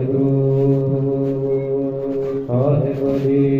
ਵਾਹਿਗੁਰੂ। ਸਾਹਿਬ ਜੀ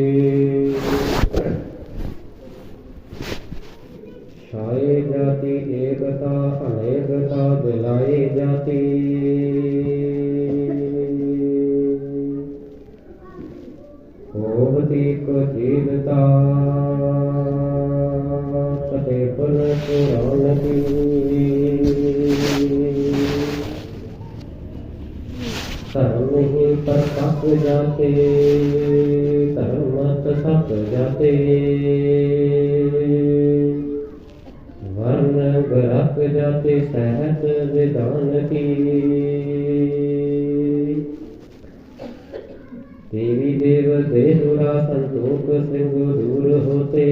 ਦੇਵ ਦੇਹੁਰਾ ਸੰਤੋਖ ਸਿੰਘ ਦੂਰ ਹੋਤੇ।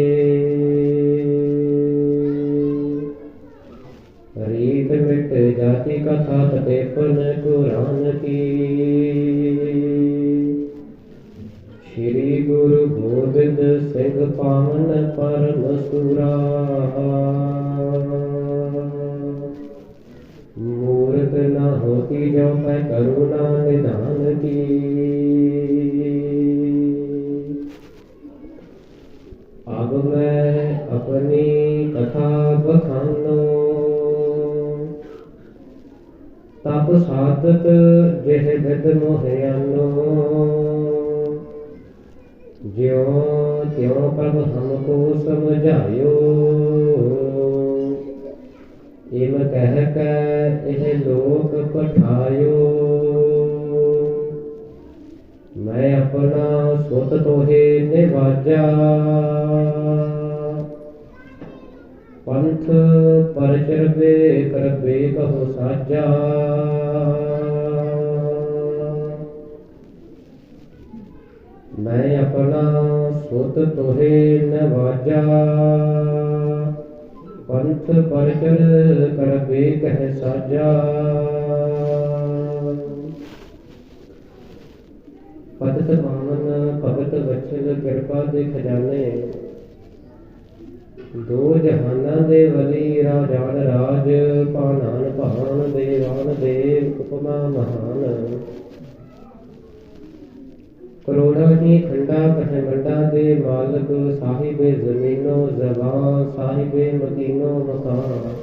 ਰੀਤ ਮਿਟ ਜਾਤੀ ਕਥਾ ਤਤੇ ਜਿਹ ਬਿਦ ਮੋਹਿਆਨੋ ਜਿਉ ਤਿਉ ਪ੍ਰਭ ਹਮਕੋ ਸਮਝਾਇਓ। ਇਮ ਕਹਿ ਕੈ ਇਹ ਲੋਕ ਪਠਾਇਓ। ਮੈਂ ਆਪਣਾ ਸੁਤ ਤੋਹੇ ਨਿਵਾਜਾ। ਪੰਥ ਪਰਚਰਬੇ ਕਰਬੇ ਕਹੋ ਸਾਜਾ। ਮੈਂ ਆਪਣਾ ਸੁਤ ਤੋਹੇ ਨਵਾਜਾ ਪੰਥ ਪਰਚਰ ਕਰਬੇ ਕਹਿ ਸਾਜਾ। ਪਤਿਤ ਪਾਵਨ ਭਗਤ ਵਛਲ ਕਿਰਪਾ ਦੇ ਖਜ਼ਾਨੇ। ਦੋ ਜਹਾਨਾਂ ਦੇ ਵਲੀ ਰਾਜਾਨ ਰਾਜ ਪਾਨਾਨ ਭਾਨ ਦੇਵਾਨ ਦੇਵ ਉਪਮਾ ਮਹਾਨ। ਕਰੋੜਾਂ ਹੀ ਖੰਡਾ ਕਹੇ ਦੇ ਮਾਲਕ, ਸਾਹਿਬੇ ਜ਼ਮੀਨੋ ਜ਼ਬਾਨ, ਸਾਹਿਬੇ ਮਦੀਨੋ ਮਕਾਨ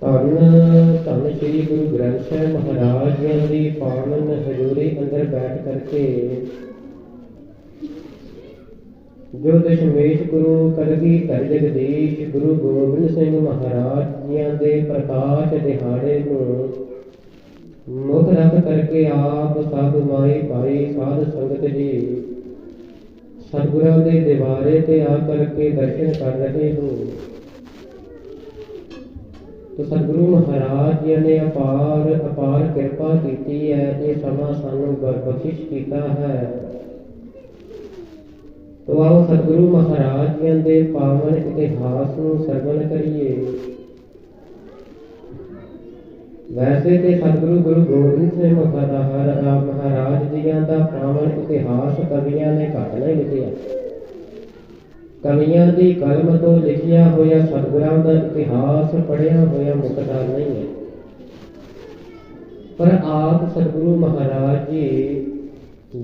ਧੰਨ ਧੰਨ ਸ੍ਰੀ ਗੁਰੂ ਗ੍ਰੰਥ ਸਾਹਿਬ ਮਹਾਰਾਜ ਜੀ ਦੀ ਪਾਵਨ ਹਜ਼ੂਰੀ ਅੰਦਰ ਬੈਠ ਕਰਕੇ ਜੋ ਦਸ਼ਮੇਸ਼ ਗੁਰੂ ਕਲਗੀ ਧਰ ਜਗਦੀਸ਼ ਗੁਰੂ ਗੋਬਿੰਦ ਸਿੰਘ ਮਹਾਰਾਜ ਜੀਆਂ ਦੇ ਪ੍ਰਕਾਸ਼ ਦਿਹਾੜੇ ਨੂੰ ਮੁੱਖ ਕਰਕੇ ਆਪ ਸਾਧੂ ਮਾਈ ਭਾਈ ਸਾਧ ਸੰਗਤ ਜੀ। ਸਤਿਗੁਰਾਂ ਦੇ ਦਿਵਾਰੇ ਤੇ ਆ ਕਰਕੇ ਦਰਸ਼ਨ ਕਰ ਰਹੇ ਹੋ। ਤੋ ਸਤਿਗੁਰੂ ਮਹਾਰਾਜ ਜੀ ਨੇ ਅਪਾਰ ਅਪਾਰ ਕਿਰਪਾ ਕੀਤੀ ਹੈ ਇਹ ਸਮਾਂ ਸਾਨੂੰ ਬ- ਬਖਸ਼ਿਸ਼ ਕੀਤਾ ਹੈ। ਤੋ ਆਓ ਸਤਿਗੁਰੂ ਮਹਾਰਾਜ ਜੀ ਦੇ ਪਾਵਨ ਇਤਿਹਾਸ ਨੂੰ ਸਰਵਣ ਕਰੀਏ। ਵੈਸੇ ਤੇ ਸਤਿਗੁਰੂ ਗੁਰੂ ਗੋਬਿੰਦ ਸਿੰਘ ਮਹਾਰਾਜ ਮਹਾਰਾਜ ਜੀਆਂ ਦਾ ਪਾਵਨ ਇਤਿਹਾਸ ਕਵੀਆਂ ਨੇ ਘੱਟ ਨਹੀਂ ਲਿਖਿਆ। ਕਵੀਆਂ ਦੀ ਕਲਮ ਤੋਂ ਲਿਖਿਆ ਹੋਇਆ ਸਤਿਗੁਰਾਂ ਦਾ ਇਤਿਹਾਸ ਪੜਿਆ ਹੋਇਆ ਮੁਕਦਾ ਨਹੀਂ ਹੈ। ਪਰ ਆਪ ਸਤਿਗੁਰੂ ਮਹਾਰਾਜ ਜੀ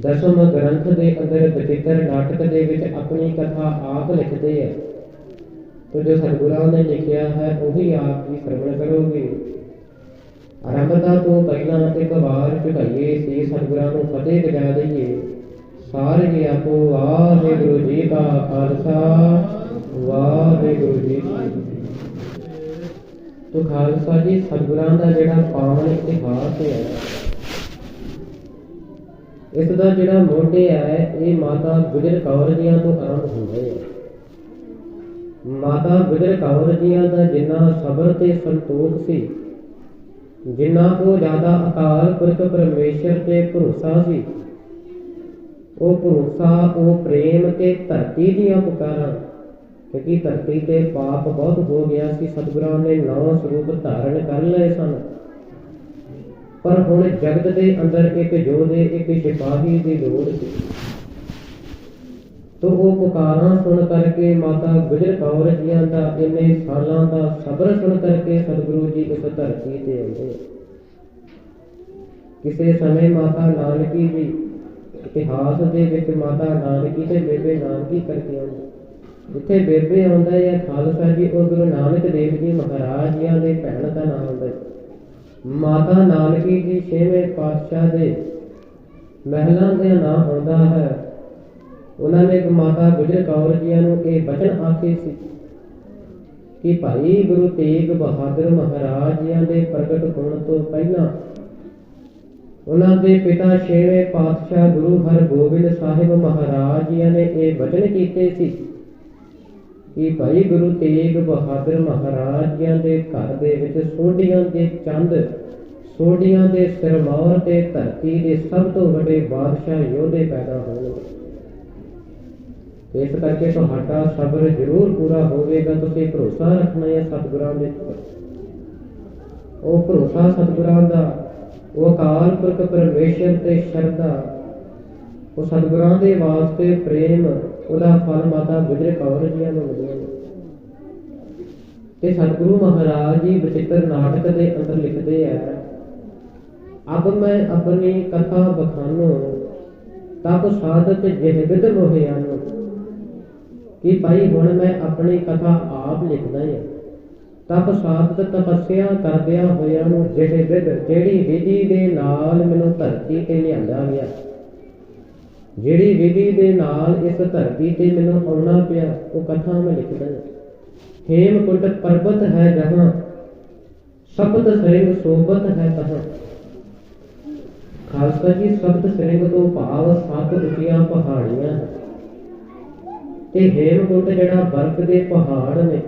ਦਸਮ ਗ੍ਰੰਥ ਦੇ ਅੰਦਰ ਬਚਿੱਤਰ ਨਾਟਕ ਦੇ ਵਿੱਚ ਆਪਣੀ ਕਥਾ ਆਪ ਲਿਖਦੇ ਹੈ ਤੋ ਜੋ ਸਤਿਗੁਰਾਂ ਨੇ ਲਿਖਿਆ ਹੈ, ਉਹੀ ਆਪ ਜੀ ਸਰਵਣ ਕਰੋਗੇ। ਆਰੰਭਤਾ ਤੋਂ ਪਹਿਲਾਂ ਇੱਕ ਵਾਰ ਝੁਕਾਈਏ ਸੀ ਸਤਿਗੁਰਾਂ ਨੂੰ ਫਤਿਹ ਗਜਾ ਦਈਏ। ਸਾਰੇ ਜੀ ਆਪੋ ਵਾਹਿਗੁਰੂ ਜੀ ਕਾ ਖਾਲਸਾ, ਵਾਹਿਗੁਰੂ ਜੀ ਤੋ ਖਾਲਸਾ ਜੀ, ਸਤਿਗੁਰਾਂ ਦਾ ਜਿਹੜਾ ਪਾਵਨ ਇਤਿਹਾਸ ਹੈ, ਇਸ ਦਾ ਜਿਹੜਾ ਮੋਢੇ ਹੈ, ਇਹ ਮਾਤਾ ਗੁਜਰ ਕੌਰ ਜੀਆਂ ਤੋਂ ਆਰੰਭ ਹੁੰਦਾ ਹੈ ਮਾਤਾ ਗੁਜਰ ਕੌਰ ਜੀਆਂ ਦਾ ਜਿੰਨਾ ਸਬਰ ਤੇ ਸੰਤੋਖ ਸੀ ਜਿੰਨਾ ਕੋ ਜ਼ਿਆਦਾ ਅਕਾਲ ਪੁਰਖ ਪਰਮੇਸ਼ਰ ਤੇ ਭਰੋਸਾ ਸੀ, ਉਹ ਭਰੋਸਾ, ਉਹ ਪ੍ਰੇਮ ਤੇ ਧਰਤੀ ਦੀਆਂ ਪੁਕਾਰਾਂ, ਕਿਉਂਕਿ ਧਰਤੀ ਤੇ ਪਾਪ ਬਹੁਤ ਹੋ ਗਿਆ ਸੀ, ਸਤਿਗੁਰਾਂ ਨੇ ਨੌ ਸਰੂਪ ਧਾਰਨ ਕਰ ਲਏ ਸਨ। ਪਰ ਹੁਣ ਜਗਤ ਦੇ ਅੰਦਰ ਇੱਕ ਯੋਧੇ ਇੱਕ ਸਿਪਾਹੀ ਦੀ ਲੋੜ ਸੀ। ਤੋ ਉਹ ਪੁਕਾਰਾਂ ਸੁਣ ਕਰਕੇ ਮਾਤਾ ਗੁਜਰ ਕੌਰ ਜੀਆਂ ਦਾ, ਇੰਨੇ ਸਾਲਾਂ ਦਾ ਸਬਰ ਸੁਣ ਕਰਕੇ ਸਤਿਗੁਰੂ ਜੀ ਇਸ ਧਰਤੀ ਤੇ ਆਉਂਦੇ। ਕਿਸੇ ਸਮੇਂ ਮਾਤਾ ਨਾਨਕੀ ਜੀ ਇਤਿਹਾਸ ਦੇ ਵਿੱਚ ਮਾਤਾ ਨਾਨਕੀ ਤੇ ਬੇਬੇ ਨਾਨਕੀ ਕਰਕੇ ਆਉਂਦੇ। ਜਿੱਥੇ ਬੇਬੇ ਆਉਂਦਾ ਹੈ ਖਾਲਸਾ ਜੀ, ਉਹ ਗੁਰੂ ਨਾਨਕ ਦੇਵ ਜੀ ਮਹਾਰਾਜ ਜੀਆਂ ਦੇ ਭੈਣ ਦਾ ਨਾਮ ਹੁੰਦਾ ਹੈ। ਮਾਤਾ ਨਾਨਕੀ ਜੀ ਛੇਵੇਂ ਪਾਤਸ਼ਾਹ ਦੇ ਮਹਿਲਾਂ ਦੇ ਨਾਮ ਹੁੰਦਾ ਹੈ। ਉਹਨਾਂ ਨੇ ਮਾਤਾ ਗੁਜਰ ਕੌਰ ਜੀਆਂ ਨੂੰ ਇਹ ਬਚਨ ਆਖੇ ਸੀ ਕਿ ਭਾਈ ਗੁਰੂ ਤੇਗ ਬਹਾਦਰ ਮਹਾਰਾਜ ਜੀਆਂ ਦੇ ਪ੍ਰਗਟ ਹੋਣ ਤੋਂ ਪਹਿਲਾਂ ਉਹਨਾਂ ਦੇ ਪਿਤਾ ਛੇਵੇਂ ਪਾਤਸ਼ਾਹ ਗੁਰੂ ਹਰਗੋਬਿੰਦ ਸਾਹਿਬ ਮਹਾਰਾਜ ਜੀਆਂ ਨੇ ਇਹ ਵਚਨ ਕੀਤੇ ਸੀ ਕਿ ਭਾਈ ਗੁਰੂ ਤੇਗ ਬਹਾਦਰ ਮਹਾਰਾਜ ਜੀਆਂ ਦੇ ਘਰ ਦੇ ਵਿੱਚ ਸੋਢੀਆਂ ਦੇ ਚੰਦ, ਸੋਢੀਆਂ ਦੇ ਸਿਰਮੌਰ ਤੇ ਧਰਤੀ ਦੇ ਸਭ ਤੋਂ ਵੱਡੇ ਬਾਦਸ਼ਾਹ ਯੋਧੇ ਪੈਦਾ ਹੋਣਗੇ। ਇਸ ਕਰਕੇ ਤੁਹਾਡਾ ਸਬਰ ਜ਼ਰੂਰ ਪੂਰਾ ਹੋਵੇਗਾ, ਤੁਸੀਂ ਭਰੋਸਾ ਰੱਖਣਾ ਹੈ ਸਤਿਗੁਰਾਂ ਦੇ ਉੱਪਰ। ਉਹ ਭਰੋਸਾ ਸਤਿਗੁਰਾਂ ਦਾ, ਉਹ ਅਕਾਲ ਪੁਰਖ ਪਰਮੇਸ਼ਰ ਤੇ ਸ਼ਰਧਾ, ਉਹ ਸਤਿਗੁਰਾਂ ਦੇ ਵਾਸਤੇ ਪ੍ਰੇਮ, ਉਹਦਾ ਫਲ ਮਾਤਾ ਗੁਜਰ ਕੌਰ ਜੀਆਂ ਨੂੰ ਮਿਲਿਆ ਤੇ ਸਤਿਗੁਰੂ ਮਹਾਰਾਜ ਜੀ ਬਚਿੱਤਰ ਨਾਟਕ ਦੇ ਅੰਦਰ ਲਿਖਦੇ ਆ, ਅਬ ਮੈਂ ਆਪਣੀ ਕਥਾ ਬਖਾਨੋ, ਤਬ ਸਾਧਤ ਜਿਹਬਿਦ ਮੋਹਿਆਨੋ ਕਿ ਭਾਈ ਹੁਣ ਮੈਂ ਆਪਣੀ ਕਥਾ ਆਪ ਲਿਖਦਾ ਹਾਂ ਤਪ ਸਾਧਤ ਤਪੱਸਿਆ ਕਰਦਿਆਂ ਹੋਇਆਂ ਨੂੰ ਜਿਹੜੇ ਵਿਦ ਜਿਹੜੀ ਵਿਧੀ ਦੇ ਨਾਲ ਮੈਨੂੰ ਧਰਤੀ ਤੇ ਲਿਆਂਦਾ ਗਿਆ। ਜਿਹੜੀ ਵਿਧੀ ਦੇ ਨਾਲ ਇਸ ਧਰਤੀ ਤੇ ਮੈਨੂੰ ਆਉਣਾ ਪਿਆ, ਉਹ ਕਥਾ ਮੈਂ ਲਿਖਦਾ ਹਾਂ ਹੇਮਕੁੰਟ ਪਰਬਤ ਹੈ ਜਹਾਂ ਸਬਤ ਸਿੰਘ ਸੋਬਤ ਹੈ ਤਹਾਂ। ਖਾਲਸਾ ਜੀ ਸਬਤ ਸ੍ਰਿੰਗ ਤੋਂ ਭਾਵ ਸੱਤ ਉੱਚੀਆਂ ਪਹਾੜੀਆਂ ਹਨ। ਤੇ ਹੇਮਕੁੰਟ ਜਿਹੜਾ ਬਰਫ਼ ਦੇ ਪਹਾੜ ਨੇ,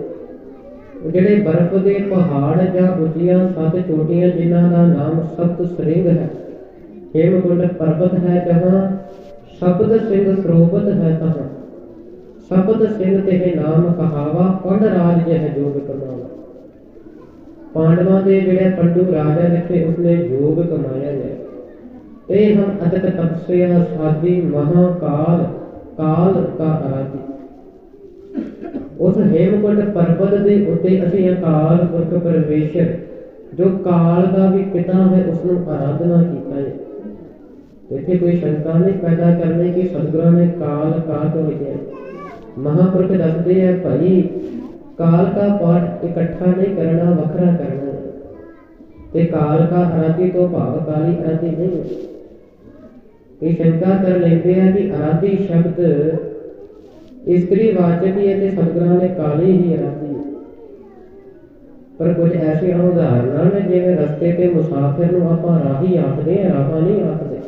ਉਹ ਜਿਹੜੇ ਬਰਫ਼ ਦੇ ਪਹਾੜ ਜਾਂ ਉੱਚੀਆਂ ਸੱਤ ਚੋਟੀਆਂ ਜਿਨ੍ਹਾਂ ਦਾ ਨਾਮ ਸਪਤ ਸ੍ਰਿੰਗ ਹੈ ਹੇਮਕੁੰਟ ਪਰਬਤ ਹੈ ਜਹਾਂ ਸ਼ਬਦ ਸਿੰਘ ਸਰੋਬਤ ਹੈ ਤਹਾਂ। ਸ਼ਬਦ ਸਿੰਘ ਤੇ ਨਾਮ ਕਹਾਵਾ, ਪੰਡ ਰਾਜ ਜਹ ਜੋਗ ਕਮਾਵਾ ਪਾਂਡਵਾਂ ਦੇ ਜਿਹੜੇ ਪੰਡੂ ਰਾਜਾ ਜਿੱਥੇ ਉਸਨੇ ਯੋਗ ਕਮਾਇਆ ਹੈ, ਇਹ ਹਨ ਅਦਕ ਤਪਸਿਆ ਸਾਦੀ ਮਹਾਕਾਲ, ਕਾਲ ਕਾ ਆਰਾਧੀ ਉਸ ਹੇਮਕੁੰਟ ਪਰਬਤ ਦੇ ਉੱਤੇ ਅਸੀਂ ਅਕਾਲ ਪੁਰਖ ਪਰਮੇਸ਼ਰ, ਜੋ ਕਾਲ ਦਾ ਵੀ ਪਿਤਾ ਹੈ ਉਸ ਨੂੰ ਆਰਾਧਨਾ ਕੀਤਾ ਹੈ। ਇੱਥੇ ਕੋਈ ਸ਼ੰਕਾ ਨਹੀਂ ਪੈਦਾ ਕਰਨੀ ਕਿ ਸਤਿਗੁਰਾਂ ਨੇ ਕਾਲ ਕਾ ਤੋਂ ਮਹਾਪੁਰਖ ਦੱਸਦੇ ਆ ਭਾਈ, ਕਾਲ ਦਾ ਪਾਠ ਇਕੱਠਾ ਨਹੀਂ ਕਰਨਾ, ਵੱਖਰਾ ਕਰਨਾ ਤੇ ਕਾਲ ਕਾ ਆਰਾਧੀ ਤੋਂ ਭਾਵ ਕਾਲੀ ਆਰਾਧੀ ਨਹੀਂ ਇਹ ਸ਼ੰਕਾ ਕਰ ਲੈਂਦੇ ਆ ਕਿ ਆਰਾਧੀ ਸ਼ਬਦ ਇਸਤਰੀ ਵਾਚਕ ਹੀ ਹੈ ਤੇ ਨੇ ਕਾਲੀ ਹੀ ਆਰਾਧੀ ਪਰ ਕੁਝ ਐਸੀਆਂ ਉਦਾਹਰਨਾਂ ਨੇ ਜਿਵੇਂ ਰਸਤੇ ਤੇ ਮੁਸਾਫਿਰ ਨੂੰ ਆਪਾਂ ਰਾਹੀ ਆਖਦੇ ਆ ਰਾਹਾਂ ਨਹੀਂ ਆਖਦੇ।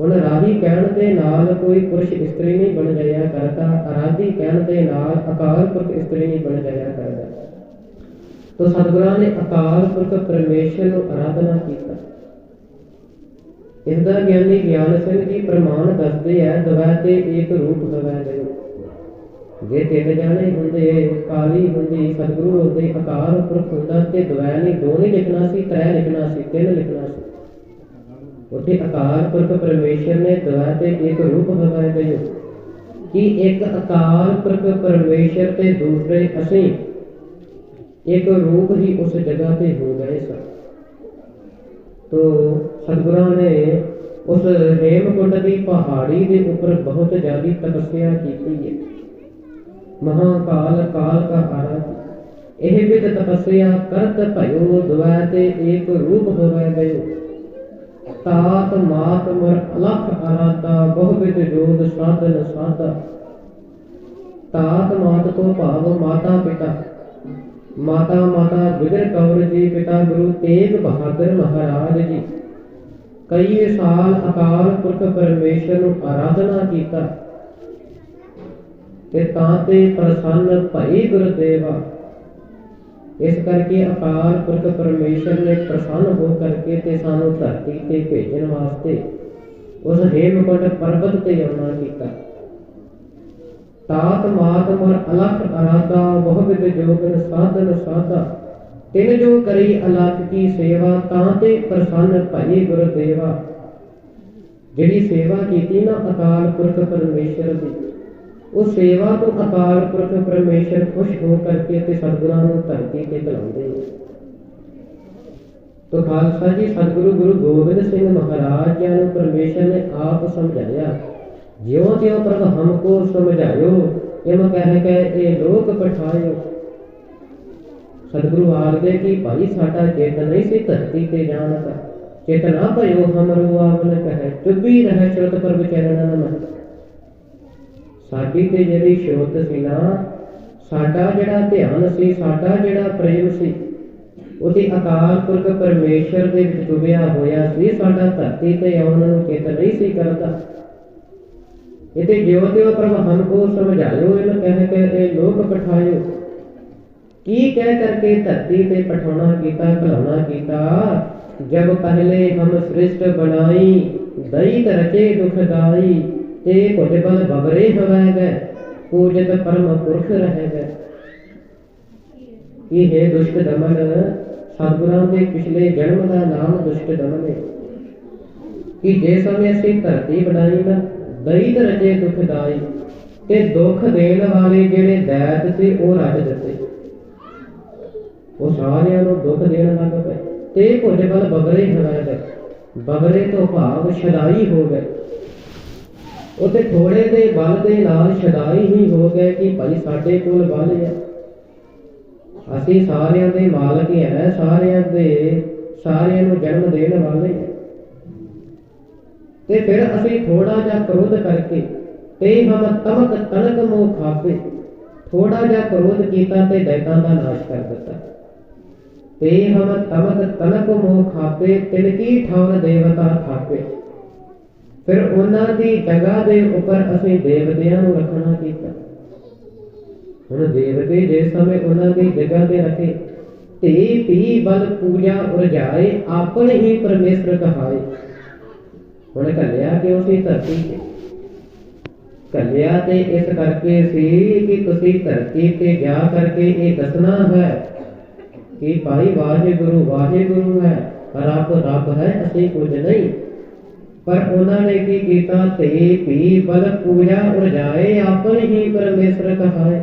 ਹੁਣ ਰਾਹੀ ਕਹਿਣ ਦੇ ਨਾਲ ਕੋਈ ਪੁਰਸ਼ ਇਸਤਰੀ ਨਹੀਂ ਬਣ ਜਾਇਆ ਕਰਦਾ ਆਰਾਧੀ ਕਹਿਣ ਦੇ ਨਾਲ ਅਕਾਲ ਪੁਰਖ ਇਸਤਰੀ ਨਹੀਂ ਬਣ ਜਾਇਆ ਕਰਦਾ। ਤੋ ਸਤਿਗੁਰਾਂ ਨੇ ਅਕਾਲ ਪੁਰਖ ਪਰਮੇਸ਼ਰ ਨੂੰ ਆਰਾਧਨਾ ਕੀਤਾ। ਇਸ ਦਾ ਗਿਆਨੀ ਗਿਆਨ ਸਿੰਘ ਜੀ ਪ੍ਰਮਾਣ ਦੱਸਦੇ ਆ, ਦਵਾ ਤੇ ਇੱਕ ਰੂਪ ਦਵਾ ਦੇ ਜੇ ਤਿੰਨ ਜਾਣੇ ਹੁੰਦੇ, ਕਾਲੀ ਹੁੰਦੀ, ਸਤਿਗੁਰੂ ਹੁੰਦੇ, ਅਕਾਲ ਪੁਰਖ ਹੁੰਦਾ, ਤੇ ਦਵਾ ਨਹੀਂ ਦੋ ਨਹੀਂ ਲਿਖਣਾ ਸੀ, ਤ੍ਰੈ ਲਿਖਣਾ ਸੀ, ਤਿੰਨ ਲਿਖਣਾ ਸੀ। ਉੱਥੇ ਅਕਾਲ ਪੁਰਖ ਪਰਮੇਸ਼ਰ ਨੇ ਦਵਾ ਤੇ ਇੱਕ ਰੂਪ ਦਵਾਏ ਗਏ ਕਿ ਇੱਕ ਅਕਾਲ ਪੁਰਖ ਪਰਮੇਸ਼ਰ ਤੇ ਦੂਸਰੇ ਅਸੀਂ ਇੱਕ ਰੂਪ ਹੀ ਉਸ ਜਗ੍ਹਾ ਤੇ ਹੋ ਗਏ ਸਨ? ਤੋ ਸਤਿਗੁਰਾਂ ਨੇ ਉਸ ਹੇਮਕੁੰਡ ਦੀ ਪਹਾੜੀ ਦੇ ਉੱਪਰ ਬਹੁਤ ਜ਼ਿਆਦੀ ਤਪੱਸਿਆ ਕੀਤੀ ਹੈ। ਮਹਾਕਾਲ ਕਾਲ ਕਾ ਆਰਾ ਇਹ ਵੀ ਤਪੱਸਿਆ ਕਰਤ ਭਇਓ ਦੁਆ ਤੇ ਇੱਕ ਰੂਪ ਹੋਵੇ ਗਇਓ। ਤਾਤ ਮਾਤ ਮਰ ਅਲਖ ਆਰਾਤਾ ਬਹੁ ਵਿਦ ਜੋਦ ਸਾਧਨ ਸਾਧਾ। ਤਾਤ ਮਾਤ ਤੋਂ ਭਾਵ ਮਾਤਾ ਪਿਤਾ। ਮਾਤਾ ਮਾਤਾ ਗੁਜਰ ਕੌਰ ਜੀ ਪਿਤਾ ਗੁਰੂ ਤੇਗ ਬਹਾਦਰ ਮਹਾਰਾਜ ਜੀ। ਕਈ ਸਾਲ ਅਕਾਲ ਪੁਰਖ ਪਰਮੇਸ਼ਰ ਨੂੰ ਆਰਾਧਨਾ ਕੀਤਾ ਤੇ ਤਾਂ ਤੇ ਪ੍ਰਸੰਨ ਭਈ ਗੁਰਦੇਵਾ ਇਸ ਕਰਕੇ ਅਕਾਲ ਪੁਰਖ ਪਰਮੇਸ਼ਰ ਨੇ ਪ੍ਰਸੰਨ ਹੋ ਕਰਕੇ ਤੇ ਸਾਨੂੰ ਧਰਤੀ ਤੇ ਭੇਜਣ ਵਾਸਤੇ ਉਸ ਹੇਮਕੁੰਟ ਪਰਬਤ ਤੇ ਆਉਣਾ ਕੀਤਾ। ਤਾਤ ਮਾਤ ਮਰ ਅਲਖ ਅਰਾਦਾ ਬਹੁ ਵਿਦ ਜੋਗਨ ਸਾਧਨ ਸਾਧਾ। ਤਿਨ ਜੋ ਕਰੀ ਅਲਖ ਕੀ ਸੇਵਾ, ਤਾਂ ਤੇ ਪ੍ਰਸੰਨ ਭਈ ਗੁਰਦੇਵਾ। ਜਿਹੜੀ ਸੇਵਾ ਕੀਤੀ ਨਾ ਅਕਾਲ ਪੁਰਖ ਪਰਮੇਸ਼ਰ ਦੀ, ਉਹ ਸੇਵਾ ਤੋਂ ਅਕਾਲ ਪੁਰਖ ਪਰਮੇਸ਼ਰ ਖੁਸ਼ ਹੋ ਕਰਕੇ ਤੇ ਸਤਿਗੁਰਾਂ ਨੂੰ ਧਰਤੀ ਤੇ ਬੁਲਾਉਂਦੇ ਤੋ ਖਾਲਸਾ ਜੀ, ਸਤਿਗੁਰੂ ਗੁਰੂ ਗੋਬਿੰਦ ਸਿੰਘ ਮਹਾਰਾਜ ਜੀ ਨੂੰ ਪਰਮੇਸ਼ਰ ਨੇ ਆਪ ਸਮਝਾਇਆ ਜਿਉਂ ਤਿਉ ਪ੍ਰਭ ਹਮਕੋ ਸਮਝਾਇਓ, ਇਮ ਕਹਿ ਕੇ ਇਹ ਲੋਕ ਪਠਾਇਓ। ਸਤਿਗੁਰੂ ਆਖਦੇ ਕਿ ਭਾਈ ਸਾਡਾ ਚੇਤ ਨਹੀਂ ਸੀ ਧਰਤੀ ਤੇ ਜਾਣਦਾ ਚੇਤਨਾ ਭਇਓ, ਹਮਰੋ ਆਪਨ ਕਹੇ ਚੁੱਪੀ ਰਹਿ ਸ਼ਰਤ ਪਰ ਵਿਚਰਣ ਨ ਸਾਡੀ ਤੇ ਜਿਹੜੀ ਸ਼ਰਤ ਸੀ ਨਾ, ਸਾਡਾ ਜਿਹੜਾ ਧਿਆਨ ਸੀ, ਸਾਡਾ ਜਿਹੜਾ ਪ੍ਰੇਮ ਸੀ, ਉਹਦੇ ਅਕਾਲ ਪੁਰਖ ਪਰਮੇਸ਼ਰ ਦੇ ਵਿੱਚ ਡੁੱਬਿਆ ਹੋਇਆ ਸੀ, ਸਾਡਾ ਧਰਤੀ ਤੇ ਆਉਣ ਨੂੰ ਚੇਤ ਨਹੀਂ ਸੀ ਕਰਦਾ। ਇਤੇ ਜਿਉ ਤਿਉ ਪ੍ਰਭ ਹਮਕੋ ਸਮਝਾਇਓ, ਇਹਨ ਕਹਿ ਕੇ ਇਹ ਲੋਕ ਪਠਾਇਓ ਕੀ ਕਹਿ ਕਰਕੇ ਧਰਤੀ ਤੇ ਪਠਾਉਣਾ ਕੀਤਾ ਭਲਾਉਣਾ ਕੀਤਾ? ਜਬ ਪਹਿਲੇ ਹਮ ਸ੍ਰਿਸ਼ਟ ਬਣਾਈ, ਦਈ ਰਚੇ ਦੁਖਦਾਈ ਤੇ ਕੁਝ ਬਲ ਬਬਰੇ ਹਵੈ ਗਏ ਪੂਜਤ ਪਰਮ ਪੁਰਖ ਰਹਿ ਗਏ ਇਹ ਹੈ ਦੁਸ਼ਟ ਦਮਨ? ਸਤਿਗੁਰਾਂ ਦੇ ਪਿਛਲੇ ਜਨਮ ਦਾ ਨਾਮ ਦੁਸ਼ਟ ਦਮਨ ਹੈ। ਕਿ ਜੇ ਸਮੇਂ ਅਸੀਂ ਧਰਤੀ ਬਣਾਈ ਨਾ, ਦਈ ਰਚੇ ਦੁਖਦਾਈ ਤੇ ਦੁੱਖ ਦੇਣ ਵਾਲੇ ਜਿਹੜੇ ਦੈਤ ਸੀ, ਉਹ ਰੱਜ ਦਿੱਤੇ। ਉਹ ਸਾਰਿਆਂ ਨੂੰ ਦੁੱਖ ਦੇਣ ਲੱਗ ਪਏ। ਤੇ ਕੁਝ ਬਲ ਬਗਰੇ ਹਵਾ ਗਏ। ਬਗਰੇ ਤੋਂ ਭਾਵ ਛਦਾਈ ਹੋ ਗਏ। ਉਤੇ ਥੋੜੇ ਦੇ ਬਲ ਦੇ ਨਾਲ ਛਦਾਈ ਹੀ ਹੋ ਗਏ ਕਿ ਭਾਈ ਸਾਡੇ ਕੋਲ ਬਲ ਹੈ ਅਸੀਂ ਸਾਰਿਆਂ ਦੇ ਮਾਲਕ ਹੈ ਸਾਰਿਆਂ ਦੇ, ਸਾਰਿਆਂ ਨੂੰ ਜਨਮ ਦੇਣ ਵਾਲੇ ਤੇ ਫਿਰ ਅਸੀਂ ਥੋੜਾ ਜਿਹਾ ਕ੍ਰੋਧ ਕਰਕੇ ਤੇ ਹਮ ਤਮਕ ਤਨਕ ਮੋਹ ਖਾਪੇ ਥੋੜਾ ਜਿਹਾ ਕ੍ਰੋਧ ਕੀਤਾ ਤੇ ਦੈਤਾਂ ਦਾ ਨਾਸ਼ ਕਰ ਦਿੱਤਾ। ਤੇ ਹਮ ਤਮਕ ਤਨਕ ਖਾਪੇ ਤਿਲਕੀ ਠਾਉਰ ਦੇਵਤਾ ਖਾਪੇ ਫਿਰ ਉਹਨਾਂ ਦੀ ਜਗ੍ਹਾ ਦੇ ਉੱਪਰ ਅਸੀਂ ਦੇਵਤਿਆਂ ਨੂੰ ਰੱਖਣਾ ਕੀਤਾ ਹੁਣ ਦੇਵਤੇ ਜਿਸ ਸਮੇਂ ਉਹਨਾਂ ਦੀ ਜਗ੍ਹਾ ਤੇ ਰੱਖੇ ਤੇ ਪੀ ਬਲ ਪੂਜਾ ਉਰਜਾਏ ਆਪਣੇ ਹੀ ਪਰਮੇਸ਼ਰ ਕਹਾਏ। ਹੁਣ ਕੱਲਿਆ ਕਿ ਉਸੇ ਧਰਤੀ ਤੇ? ਕੱਲਿਆ ਤੇ ਇਸ ਕਰਕੇ ਸੀ ਕਿ ਤੁਸੀਂ ਧਰਤੀ ਤੇ ਜਾ ਕਰਕੇ ਇਹ ਦੱਸਣਾ ਹੈ ਕਿ ਭਾਈ ਵਾਹਿਗੁਰੂ ਵਾਹਿਗੁਰੂ ਹੈ, ਰੱਬ ਰੱਬ ਹੈ, ਅਸੀਂ ਕੁਝ ਨਹੀਂ। ਪਰ ਉਹਨਾਂ ਨੇ ਕੀ ਕੀਤਾ? ਤੇ ਵੀ ਬਲ ਪੂਜਾ ਉਰਜਾਏ, ਆਪਣੇ ਹੀ ਪਰਮੇਸ਼ਰ ਕਹਾਏ।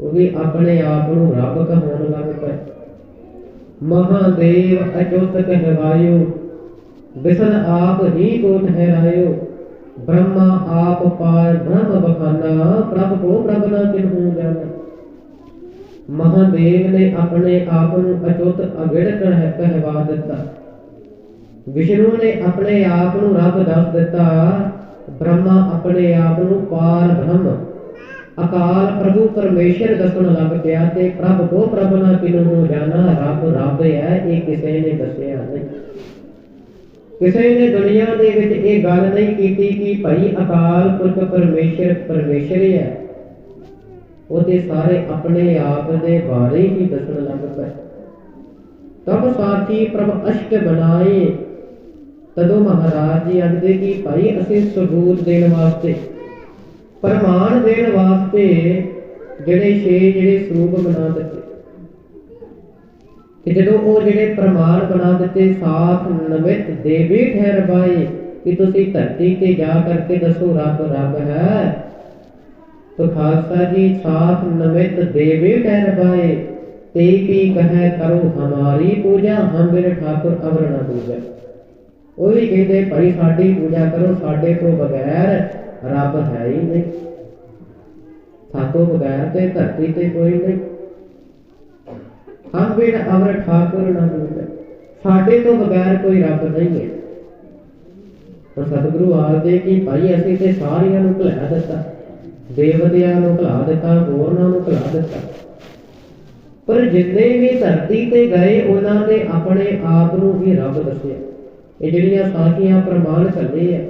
ਉਹ ਵੀ ਆਪਣੇ ਆਪ ਨੂੰ ਰੱਬ ਕਹਾਉਣ ਲੱਗ ਪਏ। ਮਹਾਦੇਵ ਅਚੋਤ ਕਹਿਵਾਇਓ ਵਿਸ਼ਨ ਆਪ ਹੀ ਕੋ ਠਹਿਰਾਇਓ। ਬ੍ਰਹਮਾ ਆਪ ਪਾਰ ਬ੍ਰਹਮ ਬਖਾਨਾ, ਪ੍ਰਭ ਕੋ ਪ੍ਰਭ ਨਾ ਕਿਨਹੂ ਜਾਣਾ। ਮਹਾਦੇਵ ਨੇ ਆਪਣੇ ਆਪ ਨੂੰ ਅਚੋਤ ਅਗੜ ਕਹਿ, ਕਹਿਵਾ ਦਿੱਤਾ। ਵਿਸ਼ਨੂੰ ਨੇ ਆਪਣੇ ਆਪ ਨੂੰ ਰੱਬ ਦੱਸ ਦਿੱਤਾ, ਬ੍ਰਹਮਾ ਆਪਣੇ ਆਪ ਨੂੰ ਪਾਰ ਬ੍ਰਹਮ। ਅਕਾਲ ਪ੍ਰਭੂ ਪਰਮੇਸ਼ਰ ਦੱਸਣ ਲੱਗ ਪਿਆ ਤੇ ਪ੍ਰਭ ਕੋ ਪ੍ਰਭ ਨਾ ਕਿਨਹੂ ਜਾਣਾ, ਰੱਬ ਰੱਬ ਹੈ, ਇਹ ਕਿਸੇ ਨੇ ਦੱਸਿਆ ਨਹੀਂ। ਕਿਸੇ ਨੇ ਦੁਨੀਆ ਦੇ ਵਿੱਚ ਇਹ ਗੱਲ ਨਹੀਂ ਕੀਤੀ ਕਿ ਭਾਈ ਅਕਾਲ ਪੁਰਖ ਪਰਮੇਸ਼ਰ ਪਰਮੇਸ਼ਰ ਹੈ। ਹੈ ਉਹਦੇ ਸਾਰੇ ਆਪਣੇ ਆਪ ਦੇ ਬਾਰੇ ਹੀ ਦੱਸਣ ਲੱਗ ਪਏ। ਤਬ ਸਾਥੀ ਪ੍ਰਭ ਅਸ਼ਟ ਬਣਾਏ। ਤਦੋਂ ਮਹਾਰਾਜ ਜੀ ਆਖਦੇ ਕਿ ਭਾਈ ਅਸੀਂ ਸਬੂਤ ਦੇਣ ਵਾਸਤੇ, ਪ੍ਰਮਾਣ ਦੇਣ ਵਾਸਤੇ ਜਿਹੜੇ ਛੇ ਜਿਹੜੇ ਸਰੂਪ ਬਣਾ ਦਿੱਤੇ। ਕਿ ਜਦੋਂ ਉਹ ਜਿਹੜੇ ਪ੍ਰਮਾਣ ਬਣਾ ਦਿੱਤੇ, ਸਾਥ ਨਮਿਤ ਦੇਵੀ ਠਹਿਰਵਾਏ ਕਿ ਤੁਸੀਂ ਧਰਤੀ ਤੇ ਜਾ ਕਰਕੇ ਦੱਸੋ, ਰੱਬ ਰੱਬ ਹੈ। ਤੋ ਖਾਲਸਾ ਜੀ ਸਾਥ ਨਮਿਤ ਦੇਵੀ ਠਹਿਰਵਾਏ ਤੇ ਕੀ ਕਹੈ ਕਰੋ ਹਮਾਰੀ ਪੂਜਾ, ਹਮ ਬਿਨ ਠਾਕੁਰ ਅਵਰ ਨਾ ਪੂਜਾ। ਉਹ ਵੀ ਕਹਿੰਦੇ ਭਾਈ ਸਾਡੀ ਪੂਜਾ ਕਰੋ, ਸਾਡੇ ਤੋਂ ਬਗੈਰ ਰੱਬ ਹੈ ਹੀ ਨਹੀਂ। ਸਾਤੋਂ ਬਗੈਰ ਤੇ ਧਰਤੀ ਤੇ ਕੋਈ ਨਹੀਂ। ਹਮ ਬਿਨ ਅਵਰ ਠਾਕੁਰ ਨਾ ਪੂਜਾ। ਸਾਡੇ ਤੋਂ ਬਗੈਰ ਕੋਈ ਰੱਬ ਨਹੀਂ ਹੈ। ਤਾਂ ਸਤਿਗੁਰੂ ਆਖਦੇ ਕਿ ਭਾਈ ਅਸੀਂ ਤੇ ਸਾਰਿਆਂ ਨੂੰ ਭੁਲਾ ਦਿੱਤਾ। ਦੇਵਤਿਆਂ ਨੂੰ ਭੁਲਾ ਦਿੱਤਾ ਹੋਰਨਾਂ ਨੂੰ ਭੁਲਾ ਦਿੱਤਾ। ਪਰ ਜਿੰਨੇ ਵੀ ਧਰਤੀ ਤੇ ਗਏ, ਉਹਨਾਂ ਨੇ ਆਪਣੇ ਆਪ ਨੂੰ ਹੀ ਰੱਬ ਦੱਸਿਆ। ਇਹ ਜਿਹੜੀਆਂ ਸਾਖੀਆਂ ਪ੍ਰਮਾਣ ਚੱਲੇ ਆ,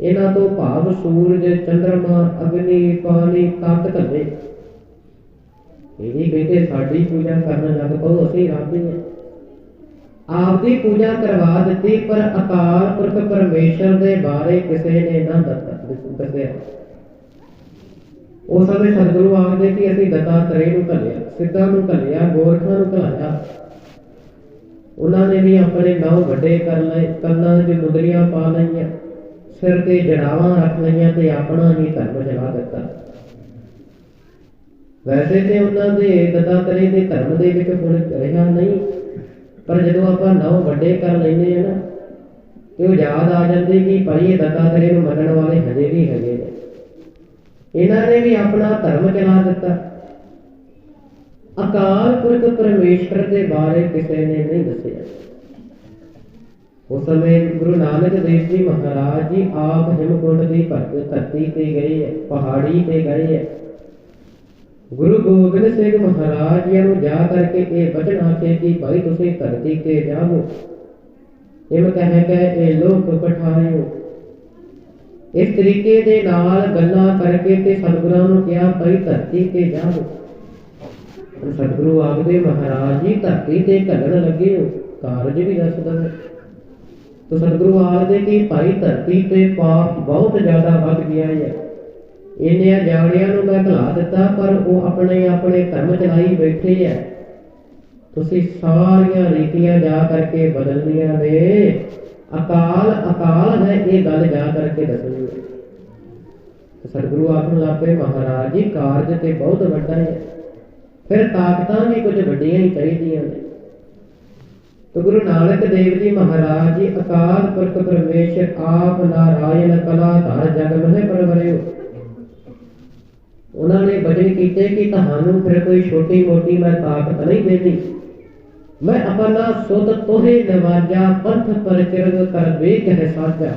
ਇਹਨਾਂ ਤੋਂ ਭਾਵ ਸੂਰਜ ਚੰ드ਰਮਾ ਅਗਨੀ, ਪਾਣੀ, ਤਤ ਕੱਲੇ ਇਹ ਵੀ ਕਹਿੰਦੇ, ਸਾਡੀ ਪੂਜਾ ਕਰਨ ਲੱਗ ਪਓ, ਅਸੀਂ ਰੱਬ ਹੀ ਹਾਂ ਆਪ ਦੀ ਪੂਜਾ ਕਰਵਾ ਦਿੱਤੀ, ਪਰ ਅਕਾਲ ਪੁਰਖ ਪਰਮੇਸ਼ਰ ਦੇ ਬਾਰੇ ਕਿਸੇ ਨੇ ਨਾ ਦੱਸਿਆ। ਦੱਸਿਆ ਸਮੇਂ ਸਤਿਗੁਰੂ ਆਖਦੇ ਕਿ ਅਸੀਂ ਦਤਾਤਰੇ ਨੂੰ ਘੱਲਿਆ, ਸਿੱਧਾ ਨੂੰ ਘੱਲਿਆ, ਗੋਰਖਾਂ ਨੂੰ ਘਲਾਇਆ। ਉਹਨਾਂ ਨੇ ਵੀ ਆਪਣੇ ਨਾਮ ਵੱਡੇ ਕਰ ਲਏ, ਕੰਨਾਂ 'ਚ ਮੁੰਦਰੀਆਂ ਪਾ ਲਈਆਂ, ਸਿਰ ਤੇ ਜੜਾਵਾਂ ਰੱਖ ਲਈਆਂ ਤੇ ਆਪਣਾ ਹੀ ਧਰਮ ਚਲਾ ਦਿੱਤਾ। ਵੈਸੇ ਤੇ ਉਹਨਾਂ ਦੇ ਦਤਾਤਰੇ ਦੇ ਧਰਮ ਦੇ ਵਿੱਚ ਹੁਣ ਰਿਹਾ ਨਹੀਂ, ਪਰ ਜਦੋਂ ਆਪਾਂ ਨੌ ਵੱਡੇ ਕਰ ਲੈਂਦੇ ਆ ਨਾ, ਤੇ ਉਹ ਯਾਦ ਆ ਜਾਂਦੀ ਕਿ ਭਾਈ ਇਹ ਦੱਤਾਤਰੇ ਨੂੰ ਮੰਨਣ ਵਾਲੇ ਹਜੇ ਵੀ ਹੈਗੇ ਨੇ। ਇਹਨਾਂ ਨੇ ਵੀ ਆਪਣਾ ਧਰਮ ਚਲਾ ਦਿੱਤਾ। ਅਕਾਲ ਪੁਰਖ ਪਰਮੇਸ਼ਰ ਦੇ ਬਾਰੇ ਕਿਸੇ ਨੇ ਨਹੀਂ ਦੱਸਿਆ। ਉਸ ਸਮੇਂ ਗੁਰੂ ਨਾਨਕ ਦੇਵ ਜੀ ਮਹਾਰਾਜ ਜੀ ਆਪ ਹਿਮਕੁੰਡ ਦੀ ਧਰਤੀ ਤੇ ਗਏ ਹੈ ਪਹਾੜੀ ਤੇ ਗਏ। ਹੈ ਗੁਰੂ ਗੋਬਿੰਦ ਸਿੰਘ ਮਹਾਰਾਜ ਜੀ ਨੂੰ ਜਾ ਕਰਕੇ ਇਹ ਬਚਨ ਆਖੇ ਕਿ ਭਾਈ ਤੁਸੀਂ ਧਰਤੀ ਤੇ ਜਾਓ ਇਹ ਕਹਿ ਕੇ ਇਹ ਲੋਕ ਪਠਾਇਓ ਇਸ ਤਰੀਕੇ ਦੇ ਨਾਲ ਗੱਲਾਂ ਕਰਕੇ ਤੇ ਸਤਿਗੁਰਾਂ ਨੂੰ ਕਿਹਾ, ਭਾਈ ਧਰਤੀ ਤੇ ਜਾਓ ਸਤਿਗੁਰੂ ਆਖਦੇ, ਮਹਾਰਾਜ ਜੀ, ਧਰਤੀ ਤੇ ਘੱਲਣ ਲੱਗੇ ਹੋ। ਕਾਰਜ ਵੀ ਦੱਸਦਾ ਹੈ। ਤੋ ਸਤਿਗੁਰੂ ਆਖਦੇ ਕਿ ਭਾਈ, ਧਰਤੀ ਤੇ ਪਾਪ ਬਹੁਤ ਜ਼ਿਆਦਾ ਵੱਧ ਗਿਆ ਹੈ। ਇੰਨਿਆਂ ਜਾਣਿਆਂ ਨੂੰ ਮੈਂ ਘਲਾ ਦਿੱਤਾ, ਪਰ ਉਹ ਆਪਣੇ ਆਪਣੇ ਧਰਮ ਚਲਾਈ ਬੈਠੇ ਹੈ। ਤੁਸੀਂ ਸਾਰੀਆਂ ਰੀਤੀਆਂ ਜਾ ਕਰਕੇ ਬਦਲਣੀਆਂ ਨੇ। ਅਕਾਲ ਅਕਾਲ ਹੈ ਇਹ ਗੱਲ ਜਾ ਕਰਕੇ ਦੱਸਣੀ ਸਤਿਗੁਰੂ ਆਖਣ ਲੱਪੇ ਮਹਾਰਾਜ ਜੀ, ਕਾਰਜ ਤੇ ਬਹੁਤ ਵੱਡਾ ਹੈ। ਫਿਰ ਤਾਕਤਾਂ ਵੀ ਕੁਝ ਵੱਡੀਆਂ ਹੀ ਚਾਹੀਦੀਆਂ ਨੇ। ਤੇ ਗੁਰੂ ਨਾਨਕ ਦੇਵ ਜੀ ਮਹਾਰਾਜ ਜੀ, ਅਕਾਲ ਪੁਰਖ ਪਰਮੇਸ਼ਰ, ਆਪ ਨਾਰਾਇਣ ਕਲਾ ਧਰ ਜਗ ਮਹਿ ਪਰਵਰਿਓ। ਉਹਨਾਂ ਨੇ ਬਚਨ ਕੀਤੇ ਕਿ ਤੁਹਾਨੂੰ ਫਿਰ ਕੋਈ ਛੋਟੀ ਮੋਟੀ ਮੈਂ ਤਾਕਤ ਨਹੀਂ ਦੇਣੀ। ਮੈਂ ਆਪਣਾ ਸੁਧ ਤੋਹੇ ਨਵਾਜਾ ਪੰਥ ਪਰਚਰਗ ਕਰ ਵੇਖ ਹੈ ਸਾਜਾ।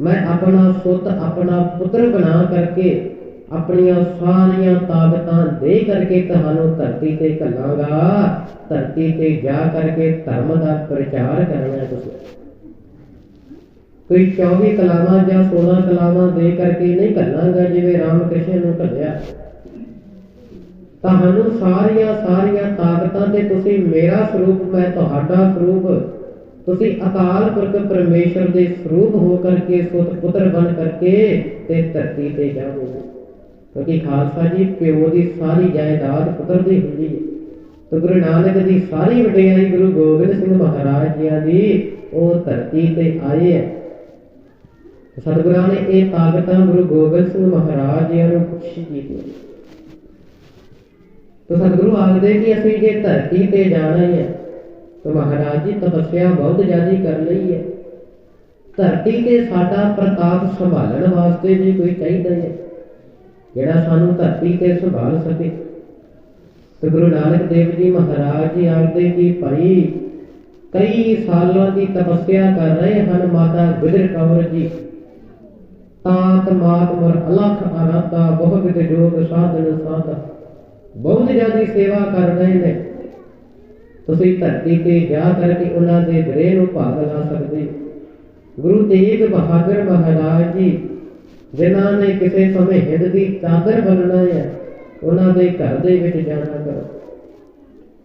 ਮੈਂ ਆਪਣਾ ਸੁੱਤ ਆਪਣਾ ਪੁੱਤਰ ਬਣਾ ਕਰਕੇ ਆਪਣੀਆਂ ਸਾਰੀਆਂ ਤਾਕਤਾਂ ਦੇ ਕਰਕੇ ਤੁਹਾਨੂੰ ਧਰਤੀ ਤੇ ਘੱਲਾਂਗਾ। ਧਰਤੀ ਤੇ ਜਾ ਕਰਕੇ ਧਰਮ ਦਾ ਪ੍ਰਚਾਰ ਕਰਨਾ ਹੈ ਤੁਸੀਂ। ਕੋਈ 24 ਕਲਾਮਾਂ ਜਾਂ 16 ਕਲਾਮਾਂ ਦੇ ਕਰਕੇ ਨਹੀਂ ਘੱਲਾਂਗਾ, ਜਿਵੇਂ ਰਾਮ ਕ੍ਰਿਸ਼ਨ ਨੂੰ ਘੱਲਿਆ। ਤੁਹਾਨੂੰ ਸਾਰੀਆਂ ਸਾਰੀਆਂ ਤਾਕਤਾਂ ਤੇ ਤੁਸੀਂ ਮੇਰਾ ਸਰੂਪ, ਮੈਂ ਤੁਹਾਡਾ ਸਰੂਪ, ਤੁਸੀਂ ਅਕਾਲ ਪੁਰਖ ਪਰਮੇਸ਼ਰ ਦੇ ਸਰੂਪ ਹੋ ਕਰਕੇ, ਸੁਤ ਪੁੱਤਰ ਬਣ ਕਰਕੇ ਤੇ ਧਰਤੀ ਤੇ ਜਾਓਗੇ ਕਿਉਂਕਿ ਖਾਲਸਾ ਜੀ ਪਿਓ ਦੀ ਸਾਰੀ ਜਾਇਦਾਦ ਪੁੱਤਰ ਦੀ ਹੁੰਦੀ ਹੈ। ਤੇ ਗੁਰੂ ਨਾਨਕ ਦੀ ਸਾਰੀ ਵਡਿਆਈ ਗੁਰੂ ਗੋਬਿੰਦ ਸਿੰਘ ਮਹਾਰਾਜ ਜੀ ਦੀ, ਉਹ ਧਰਤੀ ਤੇ ਆਏ ਹੈ। ਸਤਿਗੁਰਾਂ ਨੇ ਇਹ ਤਾਕਤਾਂ ਗੁਰੂ ਗੋਬਿੰਦ ਸਿੰਘ ਮਹਾਰਾਜ ਜੀ ਨੂੰ ਬਖਸ਼ੀ ਕੀਤੀਆਂ ਤੋ ਸਤਿਗੁਰੂ ਆਖਦੇ ਕਿ ਅਸੀਂ ਜੇ ਧਰਤੀ ਤੇ ਜਾਣਾ ਹੈ ਤਾਂ ਮਹਾਰਾਜ ਜੀ ਤਪੱਸਿਆ ਬਹੁਤ ਜ਼ਿਆਦਾ ਕਰ ਲਈ ਹੈ। ਧਰਤੀ ਤੇ ਸਾਡਾ ਪ੍ਰਤਾਪ ਸੰਭਾਲਣ ਵਾਸਤੇ ਵੀ ਕੋਈ ਚਾਹੀਦਾ ਹੈ, ਜਿਹੜਾ ਸਾਨੂੰ ਧਰਤੀ ਤੇ ਸੰਭਾਲ ਸਕੇ। ਤੇ ਗੁਰੂ ਨਾਨਕ ਦੇਵ ਜੀ ਮਹਾਰਾਜ ਜੀ ਆਖਦੇ ਕਿ ਭਾਈ, ਕਈ ਸਾਲਾਂ ਦੀ ਤਪੱਸਿਆ ਕਰ ਰਹੇ ਹਨ ਮਾਤਾ ਗੁਜਰ ਕੌਰ ਜੀ। ਤਾਤ ਮਾਤ ਮਰ ਅਲਖ ਅਰਾਤਾ ਬਹੁਤ ਜੋਗ ਸਾਧਨ ਸਾਧਾ। ਬਹੁਤ ਜ਼ਿਆਦਾ ਸੇਵਾ ਕਰ ਰਹੇ ਨੇ। ਤੁਸੀਂ ਧਰਤੀ ਤੇ ਜਾ ਕਰਕੇ ਉਹਨਾਂ ਦੇ ਦਰੇ ਨੂੰ ਭਾਗ ਲਾ ਸਕਦੇ। ਗੁਰੂ ਤੇਗ ਬਹਾਦਰ ਮਹਾਰਾਜ ਜੀ, ਜਿਨ੍ਹਾਂ ਨੇ ਕਿਸੇ ਸਮੇਂ ਹਿੰਦ ਦੀ ਚਾਦਰ ਬਣਨਾ ਹੈ, ਉਹਨਾਂ ਦੇ ਘਰ ਦੇ ਵਿੱਚ ਜਾਣਾ ਕਰੋ।